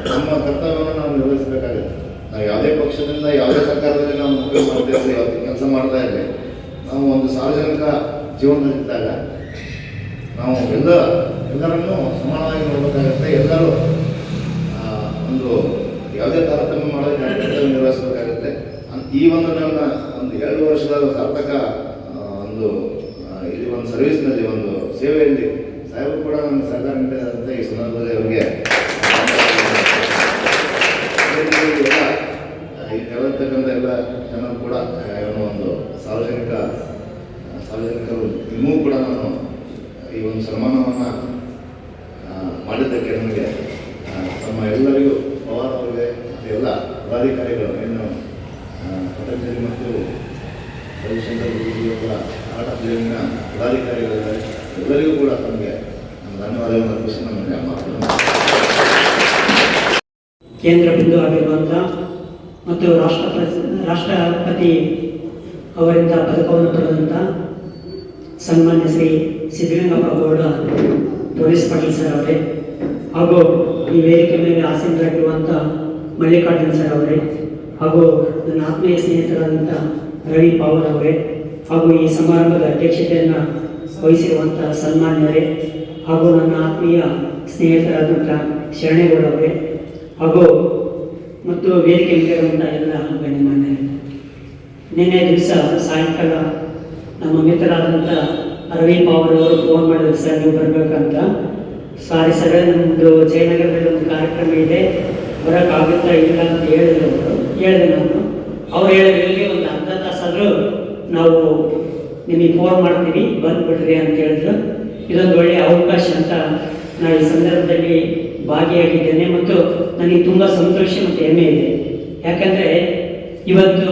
ನಮ್ಮ ಕರ್ತವ್ಯವನ್ನು ನಾವು ನಿರ್ವಹಿಸಬೇಕಾಗುತ್ತೆ ನಾವು ಯಾವುದೇ ಪಕ್ಷದಿಂದ ಯಾವುದೇ ಸರ್ಕಾರದಲ್ಲಿ ನಾವು ನೌಕರಿ ಮಾಡ್ತಾ ಇರಲಿ ಯಾವುದೇ ಕೆಲಸ ಮಾಡ್ತಾ ಇರಲಿ ನಾವು ಒಂದು ಸಾರ್ವಜನಿಕ ಜೀವನದಲ್ಲಿದ್ದಾಗ ನಾವು ಎಲ್ಲ ಎಲ್ಲರನ್ನೂ ಸಮಾನವಾಗಿ ನೋಡಬೇಕಾಗುತ್ತೆ ಎಲ್ಲರೂ ಆ, ಒಂದು ಯಾವುದೇ ತಾರತಮ್ಯ ಮಾಡೋದು ಕರ್ತವ್ಯ ನಿರ್ವಹಿಸಬೇಕಾಗುತ್ತೆ ಅನ್- ಈ ಒಂದು ನನ್ನ ಒಂದು ಎರಡು ವರ್ಷದ ಸಾರ್ಥಕ ಒಂದು ಇಲ್ಲಿ ಒಂದು ಸರ್ವಿಸ್ನಲ್ಲಿ ಒಂದು ಸೇವೆಯಲ್ಲಿ ಸಾಹೇಬರು ಕೂಡ ನನ್ನ ಸಹಕಾರ ನೀಡಿದಂಥ ಈ ಸಂದರ್ಭದಲ್ಲಿ ಅವರಿಗೆ ಅದೇ ರೀತಿ ಎಲ್ಲ ಆ, ಇಲ್ಲಿ ನೆಲೆದಿರ್ತಕ್ಕಂಥ ಎಲ್ಲ ಜನರು ಕೂಡ ಆ, ಏನೋ ಒಂದು ಸಾರ್ವಜನಿಕ ಆ, ಸಾರ್ವಜನಿಕರು ನಿಮಗೂ ಕೂಡ ನಾನು ಈ ಒಂದು ಸನ್ಮಾನವನ್ನು ಮಾಡಿದ್ದಕ್ಕೆ ನನಗೆ ಆ, ತಮ್ಮ ಎಲ್ಲರಿಗೂ ಪವಾರ್ ಅವರಿಗೆ ಮತ್ತು ಎಲ್ಲ ಪದಾಧಿಕಾರಿಗಳು ಏನು ಆ, ಪತಂಜಲಿ ಮತ್ತು ರವಿಶಂಕರ್ ಗುರುಜಿಯವರ ಆಟ ದೇವಿನ ಪದಾಧಿಕಾರಿಗಳಿದ್ದಾರೆ ಎಲ್ಲರಿಗೂ ಕೂಡ ತಮಗೆ ನಾನು ಧನ್ಯವಾದಗಳನ್ನು ಅರ್ಪಿಸಿ ನಮಗೆ ಮಾತನ್ನು ಕೇಂದ್ರ ಬಿಂದು ಆಗಿರುವಂಥ ಮತ್ತು ರಾಷ್ಟ್ರಪತಿ ರಾಷ್ಟ್ರಪತಿ ಅವರಿಂದ ಪದಕವನ್ನು ಪಡೆದಂಥ ಸನ್ಮಾನ್ಯ ಶ್ರೀ ಸಿದ್ದಲಿಂಗಪ್ಪ ಗೌಡ, ಪೊಲೀಸ್ ಪಾಟೀಲ್ ಸರ್ ಅವರೇ, ಹಾಗೂ ಈ ವೇದಿಕೆ ಮೇಲೆ ಆಸೀನರಾಗಿರುವಂಥ ಮಲ್ಲಿಕಾರ್ಜುನ್ ಸರ್ ಅವರೇ, ಹಾಗೂ ನನ್ನ ಆತ್ಮೀಯ ಸ್ನೇಹಿತರಾದಂಥ ರವಿ ಪಾವರ್ ಅವರೇ, ಹಾಗೂ ಈ ಸಮಾರಂಭದ ಅಧ್ಯಕ್ಷತೆಯನ್ನು ವಹಿಸಿರುವಂಥ ಸನ್ಮಾನ್ಯರೇ, ಹಾಗೂ ನನ್ನ ಆತ್ಮೀಯ ಸ್ನೇಹಿತರಾದಂಥ ಶರಣೇಗೌಡ ಅವರೇ, ಹಾಗೂ ಮತ್ತು ವೇದಿಕೆ ಮೇಲಿರುವಂಥ ಎಲ್ಲ ಗಣ್ಯಮಾನ್ಯರೇ. ನಿನ್ನೆ ದಿವಸ ಸಾಯಂಕಾಲ ನಮ್ಮ ಮಿತ್ರರಾದಂಥ ಅರವಿಂದ್ ಅವರು ಫೋನ್ ಮಾಡಿದ್ರು, ಸರ್, ನೀವು ಬರಬೇಕಂತ. ಸಾರಿ ಸರ್ ನಮ್ಮದು ಜಯನಗರದಲ್ಲಿ ಒಂದು ಕಾರ್ಯಕ್ರಮ ಇದೆ. ಬರೋಕ್ಕಾಗುತ್ತಾ ಇಲ್ಲ ಅಂತ ಹೇಳಿದ್ರು ಅವರು. ಹೇಳಿದೆ ನಾನು. ಅವ್ರು ಹೇಳಿದ್ರು, ಇಲ್ಲಿ ಒಂದು ಅರ್ಧ ತಾಸಾದರೂ ನಾವು ನಿಮಗೆ ಫೋನ್ ಮಾಡ್ತೀವಿ ಬಂದುಬಿಡ್ರಿ ಅಂತ ಹೇಳಿದ್ರು. ಇದೊಂದು ಒಳ್ಳೆಯ ಅವಕಾಶ ಅಂತ ನಾನು ಈ ಸಂದರ್ಭದಲ್ಲಿ ಭಾಗಿಯಾಗಿದ್ದೇನೆ ಮತ್ತು ನನಗೆ ತುಂಬ ಸಂತೋಷ ಮತ್ತು ಹೆಮ್ಮೆ ಇದೆ. ಯಾಕಂದರೆ ಇವತ್ತು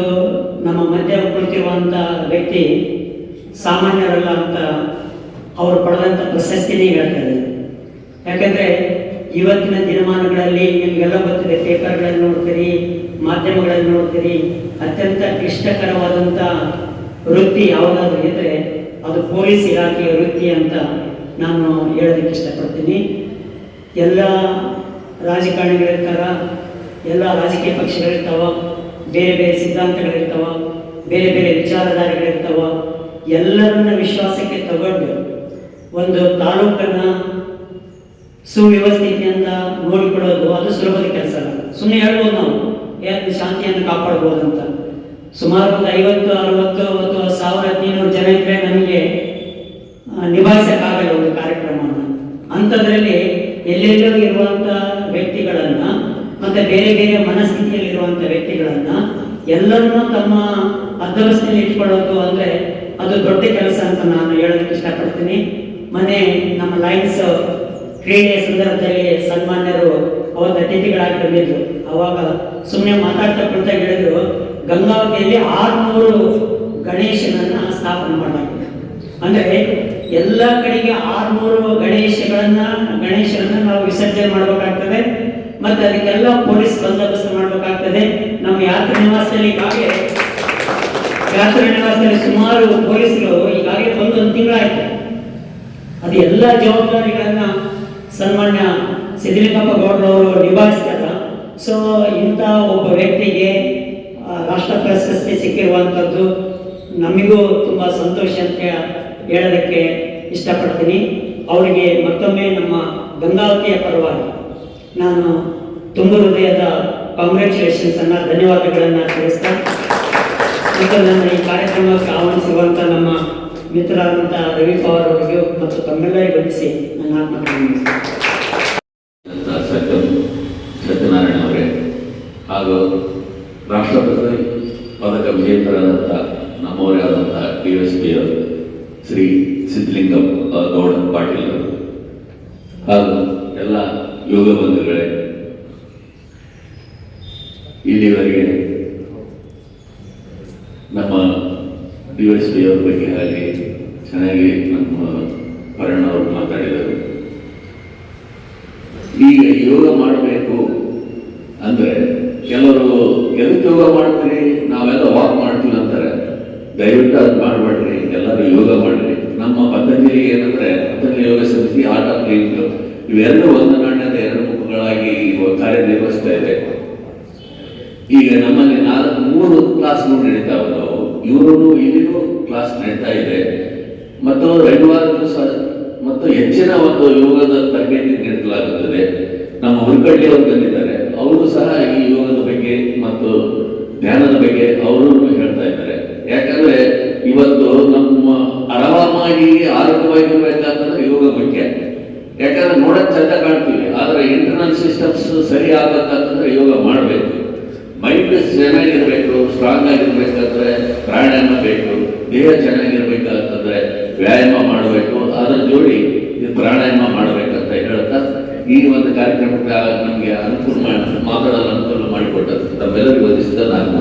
ನಮ್ಮ ಮಧ್ಯ ಕುಳಿತಿರುವಂಥ ವ್ಯಕ್ತಿ ಸಾಮಾನ್ಯರಲ್ಲ ಅಂತ ಅವರು ಪಡೆದಂಥ ಪ್ರಶಸ್ತಿನೇ ಹೇಳ್ತಾ ಇದ್ದಾರೆ. ಯಾಕಂದರೆ ಇವತ್ತಿನ ದಿನಮಾನಗಳಲ್ಲಿ ನಿಮಗೆಲ್ಲ ಗೊತ್ತಿದೆ, ಪೇಪರ್ಗಳನ್ನು ನೋಡ್ತೀರಿ, ಮಾಧ್ಯಮಗಳನ್ನು ನೋಡ್ತೀರಿ, ಅತ್ಯಂತ ಕ್ಲಿಷ್ಟಕರವಾದಂಥ ವೃತ್ತಿ ಯಾವುದಾದ್ರೂ ಇದ್ದರೆ ಅದು ಪೊಲೀಸ್ ಇಲಾಖೆಯ ವೃತ್ತಿ ಅಂತ ನಾನು ಹೇಳೋದಕ್ಕೆ ಇಷ್ಟಪಡ್ತೀನಿ. ಎಲ್ಲ ರಾಜಕಾರಣಿಗಳಿರ್ತಾರ, ಎಲ್ಲ ರಾಜಕೀಯ ಪಕ್ಷಗಳಿರ್ತಾವ, ಬೇರೆ ಬೇರೆ ಸಿದ್ಧಾಂತಗಳಿರ್ತಾವ, ಬೇರೆ ಬೇರೆ ವಿಚಾರಧಾರೆಗಳಿರ್ತಾವ ಎಲ್ಲರನ್ನ ವಿಶ್ವಾಸಕ್ಕೆ ತಗೊಂಡು ಒಂದು ತಾಲೂಕನ್ನ ಸುವ್ಯವಸ್ಥಿತಿಯಿಂದ ನೋಡಿಕೊಳ್ಳೋದು ಅದು ಸುಲಭದ ಕೆಲಸ. ಅಲ್ಲ ಸುಮ್ಮನೆ ಹೇಳ್ಬೋದು ನಾವು ಯಾಕೆ ಶಾಂತಿಯನ್ನು ಕಾಪಾಡ್ಬೋದು ಅಂತ. ಸುಮಾರು ಒಂದು ಐವತ್ತು, ಅರವತ್ತು ಅಥವಾ ಸಾವಿರ, ಹದಿನೈದು ಜನ ಇದ್ರೆ ನಮಗೆ ನಿಭಾಯಿಸೋಕ್ಕಾಗಲ್ಲ ಒಂದು ಕಾರ್ಯಕ್ರಮವನ್ನು. ಅಂಥದ್ರಲ್ಲಿ ಎಲ್ಲೆಲ್ಲೋ ಇರುವಂಥ ವ್ಯಕ್ತಿಗಳನ್ನ, ಮತ್ತೆ ಬೇರೆ ಬೇರೆ ಮನಸ್ಥಿತಿಯಲ್ಲಿರುವಂಥ ವ್ಯಕ್ತಿಗಳನ್ನ, ಎಲ್ಲರನ್ನೂ ತಮ್ಮ ಅದ್ದವಸ್ಥೆಯಲ್ಲಿ ಇಟ್ಕೊಳ್ಳೋದು ಅಂದ್ರೆ ಅದು ದೊಡ್ಡ ಕೆಲಸ ಅಂತ ನಾನು ಹೇಳೋದಕ್ಕೆ ಇಷ್ಟಪಡ್ತೀನಿ. ಮನೆ, ನಮ್ಮ ಲೈನ್ಸ್, ಕ್ರೀಡೆಯ ಸಂದರ್ಭದಲ್ಲಿ ಸನ್ಮಾನ್ಯರು ಅವತ್ತು ಅತಿಥಿಗಳಾಗಿ ಬಂದಿದ್ರು. ಅವಾಗ ಸುಮ್ಮನೆ ಮಾತಾಡ್ತಾ ಕೊಡ್ತಾ ಹೇಳಿದ್ರು, ಗಂಗಾವತಿಯಲ್ಲಿ ಆರುನೂರು ಗಣೇಶನನ್ನ ಸ್ಥಾಪನೆ ಮಾಡಲಾಗಿದೆ ಅಂದರೆ ಎಲ್ಲ ಕಡೆಗೆ ಆರುನೂರು ಗಣೇಶಗಳನ್ನ, ಗಣೇಶನನ್ನ ನಾವು ವಿಸರ್ಜನೆ ಮಾಡಬೇಕಾಗ್ತದೆ, ಮತ್ತೆ ಅದಕ್ಕೆಲ್ಲ ಪೊಲೀಸ್ ಬಂದೋಬಸ್ತ್ ಮಾಡಬೇಕಾಗ್ತದೆ. ನಮ್ಮ ಯಾತ್ರಾ ನಿವಾಸದಲ್ಲಿ ಈಗಾಗಲೇ ಯಾತ್ರಾ ನಿವಾಸದಲ್ಲಿ ಸುಮಾರು ಪೊಲೀಸರು ಈಗಾಗಲೇ ಬಂದು ಒಂದು ತಿಂಗಳಾಯ್ತು. ಅದು ಎಲ್ಲ ಜವಾಬ್ದಾರಿಗಳನ್ನ ಸನ್ಮಾನ್ಯ ಸಿದ್ದಲಿಂಗಪ್ಪ ಗೌಡರವರು ನಿಭಾಯಿಸಿದಾಗ ಸೊ ಇಂಥ ಒಬ್ಬ ವ್ಯಕ್ತಿಗೆ ರಾಷ್ಟ್ರ ಪ್ರಶಸ್ತಿ ಸಿಕ್ಕಿರುವಂಥದ್ದು ನಮಗೂ ತುಂಬ ಸಂತೋಷ ಅಂತ ಹೇಳೋದಕ್ಕೆ ಇಷ್ಟಪಡ್ತೀನಿ. ಅವರಿಗೆ ಮತ್ತೊಮ್ಮೆ ನಮ್ಮ ಗಂಗಾವತಿಯ ಪರವಾಗಿ ನಾನು ತುಂಬ ಹೃದಯದ ಕಾಂಗ್ರ್ಯಾಚುಲೇಷನ್ಸನ್ನು ಧನ್ಯವಾದಗಳನ್ನು ತಿಳಿಸ್ತಾ ಮತ್ತು ನನ್ನ ಈ ಕಾರ್ಯಕ್ರಮಕ್ಕೆ ಆಹ್ವಾನಿಸಿರುವಂಥ ನಮ್ಮ ಮಿತ್ರರಾದಂಥ ರವಿ ಪವಾರ್ ಅವರಿಗೆ ಮತ್ತು ತಮ್ಮೆಲ್ಲರಿಗೂ ಬಂಧಿಸಿ ನನ್ನ ಸತ್ಯ ಸತ್ಯನಾರಾಯಣ ಅವರೇ ಹಾಗೂ ರಾಷ್ಟ್ರಪತಿ ಪದಕ ವಿಜೇತರಾದಂಥ ನಮ್ಮವರೇ ಆದಂಥ ಡಿ ಎಸ್ ಪಿ ಅವರು, ಶ್ರೀ ಸಿದ್ಧಲಿಂಗ ಗೌಡ ಪಾಟೀಲ್ ಅವರು ಹಾಗೂ ಎಲ್ಲ ಯೋಗ ಬಂಧುಗಳೇ, ಇಲ್ಲಿವರೆಗೆ ನಮ್ಮ ಪಿ ಅವ್ರ ಬಗ್ಗೆ ಆಗಲಿ ಚೆನ್ನಾಗಿ ನಮ್ಮ ಪರಣ ಅವರು ಮಾತಾಡಿದರು. ಈಗ ಯೋಗ ಮಾಡಬೇಕು ಅಂದ್ರೆ ಕೆಲವರು ಎದಕ್ಕೆ ಯೋಗ ಮಾಡ್ತೀರಿ? ನಾವೆಲ್ಲ ವಾಕ್ ಮಾಡ್ತೀವಿ ಅಂತಾರೆ. ದಯವಿಟ್ಟು ಅದು ಮಾಡಬೇಡ್ರಿ, ಎಲ್ಲರೂ ಯೋಗ ಮಾಡ್ರಿ. ನಮ್ಮ ಪತಂಜಲಿ ಏನಂದ್ರೆ, ಪತಂಜಲಿ ಯೋಗ ಸಮಿತಿ ಆರ್ಟ್ ಆಫ್ ಲಿವಿಂಗ್ ಇವೆರಡೂ ಒಂದು ನಾಣ್ಯದ ಎರಡು ಮುಖಗಳಾಗಿ ಕಾರ್ಯನಿರ್ವಹಿಸ್ತಾ ಇದೆ. ಈಗ ನಮ್ಮಲ್ಲಿ ನಾಲ್ಕು ಮೂರು ಕ್ಲಾಸ್ಗಳು ನಡೀತಾ ನಾವು. ಇವರು ಇಲ್ಲಿನೂ ಕ್ಲಾಸ್ ನಡೀತಾ ಇದೆ. ಮತ್ತು ರವಿವಾರ ದಿವಸ, ಮತ್ತು ಹೆಚ್ಚಿನ ಒಂದು ಯೋಗದ ತರಬೇತಿ ನೀಡಲಾಗುತ್ತದೆ. ನಮ್ಮ ಹುರ್ಕಳ್ಳಿ ಅವರು ಬಂದಿದ್ದಾರೆ ಅವರು ಸಹ ಈ ಯೋಗದ ಬಗ್ಗೆ ಮತ್ತು ಧ್ಯಾನದ ಬಗ್ಗೆ ಅವರು ಹೇಳ್ತಾ ಇದ್ದಾರೆ. ಯಾಕಂದ್ರೆ ಇವತ್ತು ನಮ್ಮ ಆರಾಮಾಗಿ ಆರೋಗ್ಯವಾಗಿರ್ಬೇಕಂತಂದ್ರೆ ಯೋಗ ಮುಖ್ಯ. ಯಾಕಂದ್ರೆ ನೋಡಕ್ ಚಂದ ಕಾಣ್ತೀವಿ, ಆದ್ರೆ ಇಂಟರ್ನಲ್ ಸಿಸ್ಟಮ್ಸ್ ಸರಿ ಆಗ್ಬೇಕಂತಂದ್ರೆ ಯೋಗ ಮಾಡಬೇಕು. ಮೈಂಡ್ ಚೆನ್ನಾಗಿರ್ಬೇಕು ಸ್ಟ್ರಾಂಗ್ ಆಗಿರ್ಬೇಕಂದ್ರೆ ಪ್ರಾಣಾಯಾಮ ಬೇಕು. ದೇಹ ಚೆನ್ನಾಗಿರ್ಬೇಕಂತಂದ್ರೆ ವ್ಯಾಯಾಮ ಮಾಡಬೇಕು ಅದರ ಜೋಡಿ ಪ್ರಾಣಾಯಾಮ ಮಾಡಬೇಕಂತ ಹೇಳ್ತಾ ಈ ಒಂದು ಕಾರ್ಯಕ್ರಮಕ್ಕೆ ನಮಗೆ ಅನುಕೂಲ ಮಾತಾಡಲು ಅನುಕೂಲ ಮಾಡಿಕೊಟ್ಟ ತಮ್ಮೆಲ್ಲರಿಗೂ ವಂದಿಸಿದ ನಾನು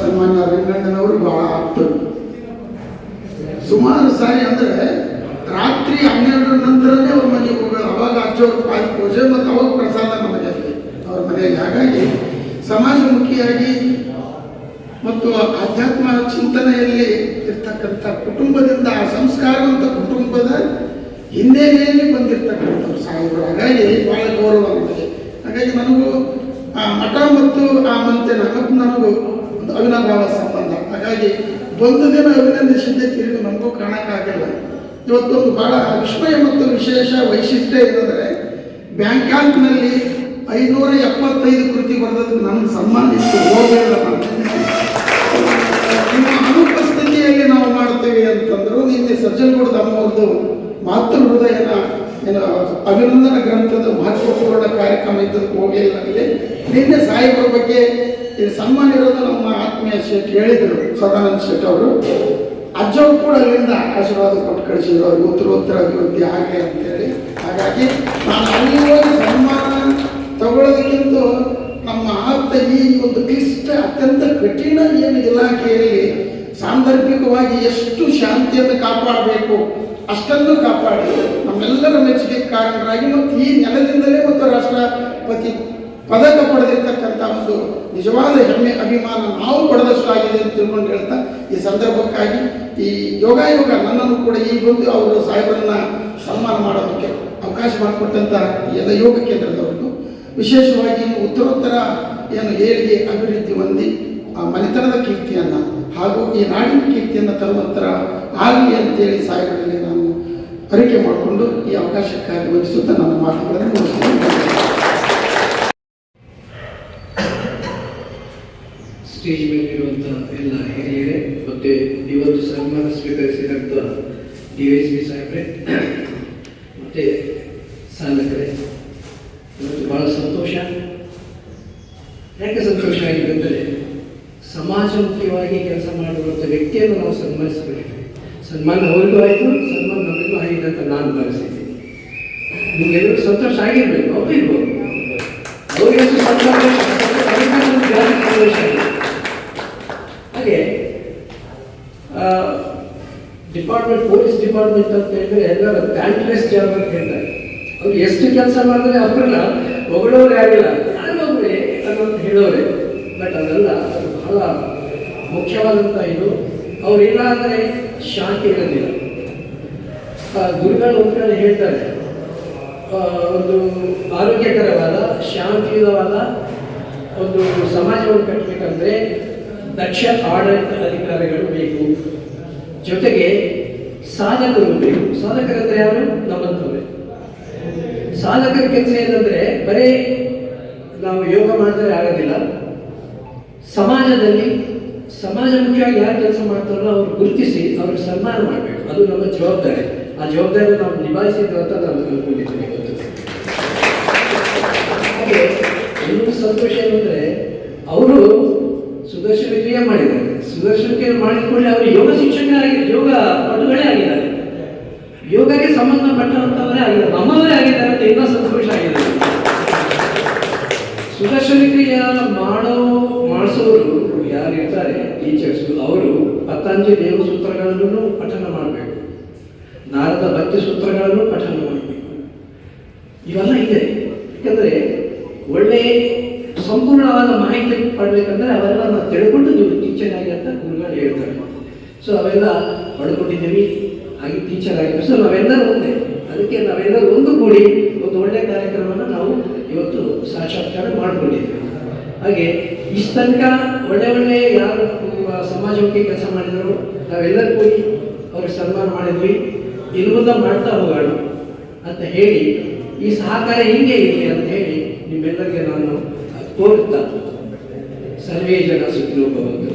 ಸನ್ಮಾನ್ಯ ರಂಗಣ್ಣನವರು ಬಹಳ ಸುಮಾರು ಸಾರಿ ಅಂದ್ರೆ ರಾತ್ರಿ ಹನ್ನೆರಡರ ನಂತರನೇ ಅವ್ರ ಮನೆಗೆ ಹೋಗೋದು ಅವಾಗ ಅಜ್ಜವ್ರ ಪೂಜೆ ಮತ್ತು ಅವಾಗ ಪ್ರಸಾದ ನಮಗೆ ಅಲ್ಲಿ. ಅವ್ರ ಮನೆಯಲ್ಲಿ. ಹಾಗಾಗಿ ಸಮಾಜಮುಖಿಯಾಗಿ ಆಧ್ಯಾತ್ಮ ಚಿಂತನೆಯಲ್ಲಿ ಇರ್ತಕ್ಕಂಥ ಕುಟುಂಬದಿಂದ ಆ ಸಂಸ್ಕಾರವಂತ ಕುಟುಂಬದ ಹಿನ್ನೆಲೆಯಲ್ಲಿ ಬಂದಿರ್ತಕ್ಕಂಥ ಸಾಯಿಬರು ಹಾಗಾಗಿ ಬಹಳ ಗೌರವ ನಮಗೆ ಹಾಗಾಗಿ ನನಗೂ ಆ ಮಠ ಮತ್ತು ಆ ಮಂತೆ ನನಗೂ ನನಗೂ ಒಂದು ಅವಿನಾಭಾವ ಸಂಬಂಧ. ಹಾಗಾಗಿ ಒಂದು ದಿನ ಅಭಿನಂದಿಸಿದ್ದೆ ತಿರುಗಿ ನಮಗೂ ಕಾಣಕ್ಕಾಗಲ್ಲ. ಇವತ್ತೊಂದು ಬಹಳ ವಿಸ್ಮಯ ಮತ್ತು ವಿಶೇಷ ವೈಶಿಷ್ಟ್ಯ ಏನಂದರೆ, ಬ್ಯಾಂಕಾಕ್ನಲ್ಲಿ ಐನೂರ ಎಪ್ಪತ್ತೈದು ಕೃತಿ ಬರೆದದ್ದು ನನಗೆ ಸನ್ಮಾನ ಇತ್ತು ಹೋಗಲಿಲ್ಲ ಮಾಡ್ತೇವೆ ಅಂತಂದ್ರು, ನಿನ್ನೆ ಸಜ್ಜನಗೌಡ ತಮ್ಮವ್ರದ್ದು ಮಾತೃ ಹೃದಯನ, ಏನೋ ಅಭಿನಂದನ ಗ್ರಂಥದ ಮಹತ್ವಪೂರ್ಣ ಕಾರ್ಯಕ್ರಮ ಇದ್ದಕ್ಕೆ ಹೋಗಲಿಲ್ಲ ನನಗೆ ನಿನ್ನೆ ಸಾಹೇಬರ ಬಗ್ಗೆ ಇಲ್ಲಿ ಸನ್ಮಾನ ಇರೋದು ನಮ್ಮ ಆತ್ಮೀಯ ಶೆಟ್ಟಿ ಹೇಳಿದರು, ಸದಾನಂದ ಶೆಟ್ಟಿ ಅವರು. ಅಜ್ಜವ್ರು ಕೂಡ ಅಲ್ಲಿಂದ ಆಶೀರ್ವಾದ ಕೊಟ್ಟು ಕಳಿಸಿದ್ರು, ಅವ್ರಿಗೆ ಉತ್ತರೋತ್ತರ ಅಭಿವೃದ್ಧಿ ಆಗಲಿ ಅಂತೇಳಿ. ಹಾಗಾಗಿ ನಾನು ಅಲ್ಲಿ ಸನ್ಮಾನ ತಗೊಳ್ಳೋದಕ್ಕಿಂತ ನಮ್ಮ ಆಪ್ತ ಈ ಒಂದು ಕ್ಲಿಷ್ಟ ಅತ್ಯಂತ ಕಠಿಣ ಏನು ಇಲಾಖೆಯಲ್ಲಿ ಸಾಂದರ್ಭಿಕವಾಗಿ ಎಷ್ಟು ಶಾಂತಿಯನ್ನು ಕಾಪಾಡಬೇಕು, ಅಷ್ಟನ್ನು ಕಾಪಾಡಿ. ನಮ್ಮೆಲ್ಲರ ಮೆಚ್ಚುಗೆ ಕಾರಣರಾಗಿ ಮತ್ತು ಈ ನೆಲದಿಂದಲೇ ಮತ್ತು ರಾಷ್ಟ್ರಪತಿ ಪದಕ ಪಡೆದಿರ್ತಕ್ಕಂಥ ಒಂದು ನಿಜವಾದ ಹೆಮ್ಮೆ, ಅಭಿಮಾನ ನಾವು ಪಡೆದಷ್ಟು ಆಗಿದೆ ಅಂತ ತಿಳ್ಕೊಂಡು ಹೇಳ್ತಾ, ಈ ಸಂದರ್ಭಕ್ಕಾಗಿ ಈ ಯೋಗಾಯೋಗ ನನ್ನನ್ನು ಕೂಡ ಈ ಬಂದು ಅವರು ಸಾಹೇಬರನ್ನ ಸನ್ಮಾನ ಮಾಡೋದಕ್ಕೆ ಅವಕಾಶ ಮಾಡಿಕೊಟ್ಟಂಥ ಎಲ್ಲ ಯೋಗ ಕೇಂದ್ರದವರಿಗೂ ವಿಶೇಷವಾಗಿ ಉತ್ತರೋತ್ತರ ಏನು ಏಳಿಗೆ ಅಭಿವೃದ್ಧಿ ಹೊಂದಿ ಆ ಮನೆತನದ ಕೀರ್ತಿಯನ್ನು ಹಾಗೂ ಈ ನಾಡಿನ ಕೀರ್ತಿಯನ್ನು ತರುವಂತರ ಆಗಲಿ ಅಂತೇಳಿ ಸಾಹೇಬರಲ್ಲಿ ನಾನು ಅರಿಕೆ ಮಾಡಿಕೊಂಡು ಈ ಅವಕಾಶಕ್ಕಾಗಿ ವಂದಿಸುತ್ತಾ ನನ್ನ ಮಾತುಗಳನ್ನು ಮುಗಿಸ್ತೇನೆ. ಸ್ಟೇಜ್ ಮೇಲಿರುವಂಥ ಎಲ್ಲ ಹಿರಿಯರೇ, ಮತ್ತು ಇವತ್ತು ಸನ್ಮಾನ ಸ್ವೀಕರಿಸಿದಂಥ ಡಿ ಎಸ್ ಸಿ ಸಾಹೇಬ್ರೆ ಮತ್ತು ಸಾಧಕರೇ ಇವತ್ತು ಭಾಳ ಸಂತೋಷ ಯಾಕೆ ಸಂತೋಷ ಆಗಿದೆ ಅಂದರೆ ಸಮಾಜಮುಖಿಯಾಗಿ ಕೆಲಸ ಮಾಡುವಂಥ ವ್ಯಕ್ತಿಯನ್ನು ನಾವು ಸನ್ಮಾನಿಸಬೇಕು ಸನ್ಮಾನ ಅವರಿಗೂ ಆಯಿತು ಸನ್ಮಾನ ನಮಗೂ ಆಗಿದೆ ಅಂತ ನಾನು ಭಾವಿಸಿದ್ದೀನಿ ನಿಮಗೆಲ್ಲರಿಗೂ ಸಂತೋಷ ಆಗಿರ್ಬೇಕು ಅವ್ರಿಗೂ ಅವ್ರಿಗೆ ಸನ್ಮಾನ ಅವರಿಗೆ ಜಾಸ್ತಿ ಡಿಪಾರ್ಟ್ಮೆಂಟ್ ಪೊಲೀಸ್ ಡಿಪಾರ್ಟ್ಮೆಂಟ್ ಅಂತ ಹೇಳಿದ್ರೆ ಎಲ್ಲರ ಪ್ಯಾಂಟ್ಲೆಸ್ ಜಾಬ್ ಅಂತ ಹೇಳ್ತಾರೆ ಅವ್ರು ಎಷ್ಟು ಕೆಲಸ ಮಾಡಿದ್ರೆ ಅವ್ರನ್ನ ಹೊಗಳೋರು ಯಾರಿಲ್ಲ ಯಾರೊಬ್ಬರೇ ಅನ್ನೋದು ಹೇಳೋರೆ ಬಟ್ ಅದೆಲ್ಲ ಅದು ಬಹಳ ಮುಖ್ಯವಾದಂಥ ಇದು ಅವರಿಲ್ಲ ಅಂದರೆ ಶಾಂತಿ ಇರೋದಿಲ್ಲ ಆ, ಗುರುಗಳು ಒಂದು ಕಡೆ ಹೇಳ್ತಾರೆ. ಒಂದು ಆರೋಗ್ಯಕರವಾದ, ಶಾಂತಿಯುತವಾದ ಒಂದು ಸಮಾಜವನ್ನು ಕಟ್ಟಬೇಕಂದ್ರೆ ದಕ್ಷ ಆಡಳಿತ ಅಧಿಕಾರಿಗಳು ಬೇಕು. ಜೊತೆಗೆ ಸಾಧಕರು ಬೇಕು. ಸಾಧಕರಂದ್ರೆ ಯಾರು? ನಮ್ಮಂತವ್ರೆ ಸಾಧಕರ ಕೆಲಸ ಏನಂದ್ರೆ ಬರೀ ನಾವು ಯೋಗ ಮಾಡಿದ್ರೆ ಆಗೋದಿಲ್ಲ. ಸಮಾಜದಲ್ಲಿ, ಸಮಾಜ ಮುಖ್ಯವಾಗಿ ಯಾರು ಕೆಲಸ ಮಾಡ್ತಾರೋ ಅವ್ರು ಗುರುತಿಸಿ, ಅವ್ರಿಗೆ ಸನ್ಮಾನ ಮಾಡಬೇಕು. ಅದು ನಮ್ಮ ಜವಾಬ್ದಾರಿ. ಆ ಜವಾಬ್ದಾರಿ ನಾವು ನಿಭಾಯಿಸಿದ್ದು ಅಂತ ನಾನು ಹಾಗೆ ಇನ್ನೊಂದು ಸಂತೋಷ ಏನಂದ್ರೆ ಅವರು ಸುದರ್ಶನ ಕ್ರಿಯೆ ಮಾಡಿದ್ದಾರೆ. ಸುದರ್ಶನ ಕ್ರಿಯೆ ಮಾಡಿದ ಅವರು ಯೋಗ ಶಿಕ್ಷಕರಾಗಿ, ಯೋಗ ಪಟುಗಳೇ ಆಗಿದ್ದಾರೆ. ಯೋಗಕ್ಕೆ ಸಂಬಂಧಪಟ್ಟಂತವರೇ ಆಗಿದ್ದಾರೆ. ನಮ್ಮವರೇ ಆಗಿದ್ದಾರೆ ಅಂತ ಇನ್ನೂ ಸಂತೋಷ ಆಗಿದೆ. ಸುದರ್ಶನ ಕ್ರಿಯೆ ಮಾಡೋ, ಮಾಡಿಸೋರು ಯಾರು ಇರ್ತಾರೆ? ಟೀಚರ್ಸ್, ಅವರು ಪತಂಜಲಿ ಯೋಗ ಸೂತ್ರಗಳನ್ನು ಪಠನ ಮಾಡಬೇಕು. ನಾರದ ಭಕ್ತಿ ಸೂತ್ರಗಳನ್ನು ಪಠನ ಮಾಡಬೇಕು. ಇವೆಲ್ಲ ಇದೆ. ಯಾಕಂದರೆ ಒಳ್ಳೆಯ ಸಂಪೂರ್ಣವಾದ ಮಾಹಿತಿ ಪಡಬೇಕಂದ್ರೆ ಅವೆಲ್ಲ ನಾವು ತಿಳ್ಕೊಂಡು ನೀವು ಟೀಚರ್ ಆಗಿ ಅಂತ ಗುರುಗಳು ಹೇಳ್ತಾರೆ. ಸೊ ಅವೆಲ್ಲ ಪಡ್ಕೊಂಡಿದ್ದೀವಿ. ಹಾಗೆ ಟೀಚರ್ ಆಗಿದ್ದೀವಿ ಸೊ ನಾವೆಲ್ಲರೂ ಒಂದೇ. ಅದಕ್ಕೆ ನಾವೆಲ್ಲರೂ ಒಂದು ಕೂಡಿ ಒಂದು ಒಳ್ಳೆ ಕಾರ್ಯಕ್ರಮವನ್ನು ನಾವು ಇವತ್ತು ಸಾಕ್ಷಾತ್ಕಾರ ಮಾಡಿಕೊಂಡಿದ್ದೀವಿ. ಹಾಗೆ ಇಷ್ಟು ತನಕ ಒಳ್ಳೆ ಒಳ್ಳೆ ಯಾರು ಸಮಾಜಕ್ಕೆ ಕೆಲಸ ಮಾಡಿದರು, ನಾವೆಲ್ಲರೂ ಕೂಡಿ ಅವ್ರಿಗೆ ಸನ್ಮಾನ ಮಾಡಿದ್ವಿ. ಇನ್ನು ಮುಂದೆ ಮಾಡ್ತಾ ಹೋಗೋಣ ಅಂತ ಹೇಳಿ, ಈ ಸಹಕಾರ ಹಿಂಗೆ ಇದೆ ಅಂತ ಹೇಳಿ ನಿಮ್ಮೆಲ್ಲರಿಗೆ ನಾನು ಕೋರುತ್ತಾ ಸರ್ವೇ ಜನ ಸುಖಿನೋ ಭವಂತು.